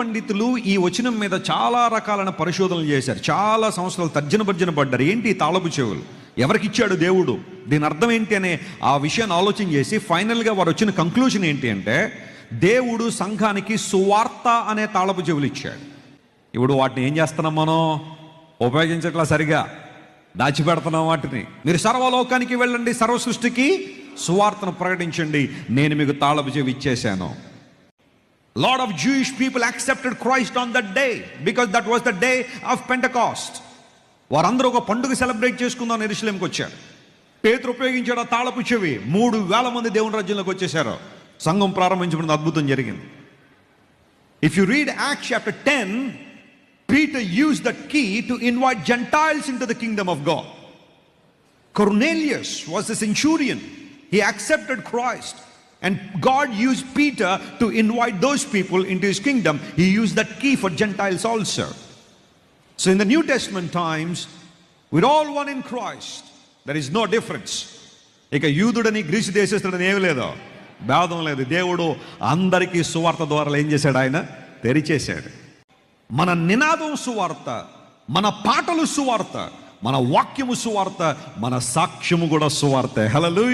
పండితులు ఈ వచనం మీద చాలా రకాలైన పరిశోధనలు చేశారు. చాలా సంవత్సరాలు తర్జన భర్జన పడ్డారు. ఏంటి ఈ తాళపు చెవులు? ఎవరికి ఇచ్చాడు దేవుడు? దీని అర్థం ఏంటి అనే ఆ విషయాన్ని ఆలోచన చేసి ఫైనల్గా వారు వచ్చిన కంక్లూజన్ ఏంటి అంటే దేవుడు సంఘానికి సువార్త అనే తాళపు చెవులు ఇచ్చాడు. ఇప్పుడు వాటిని ఏం చేస్తున్నాం మనం? ఉపయోగించట్లా సరిగా. దాచిపెడుతున్నాం వాటిని. మీరు సర్వలోకానికి వెళ్ళండి సర్వ సృష్టికి. సువార్తను ప్రకటించండి. నేను మీకు తాళపు చెవి ఇచ్చేశాను. Lot of Jewish people accepted Christ on that day because that was the day of Pentecost వారందరూ ఒక పండుగ సెలబ్రేట్ చేసుకుందాం ఎరుసలేంకి వచ్చారు. పేతురు ఉపయోగించాడు ఆ తాళపు చెవి. మూడు వేల మంది దేవుని రాజ్యంలోకి వచ్చేసారు సంఘం ప్రారంభించబడిన అద్భుతం జరిగింది. If you read act chapter ten Peter uses that key to invite Gentiles into the kingdom of God Cornelius was the centurion he accepted Christ and God use Peter to invite those people into kingdom he use that key for Gentiles also so in the New Testament times with all one in Christ there is no difference ఇక యూదుడని Greece దేశిస్తాడని ఏమి లేదు. భేదం లేదు. దేవుడు అందరికీ సువార్త ద్వారా ఏం చేశాడు ఆయన? తెరిచేశాడు. మన నినాదం సువార్త మన పాటలు సువార్త మన వాక్యము సువార్త మన సాక్ష్యము కూడా సువార్త. హలో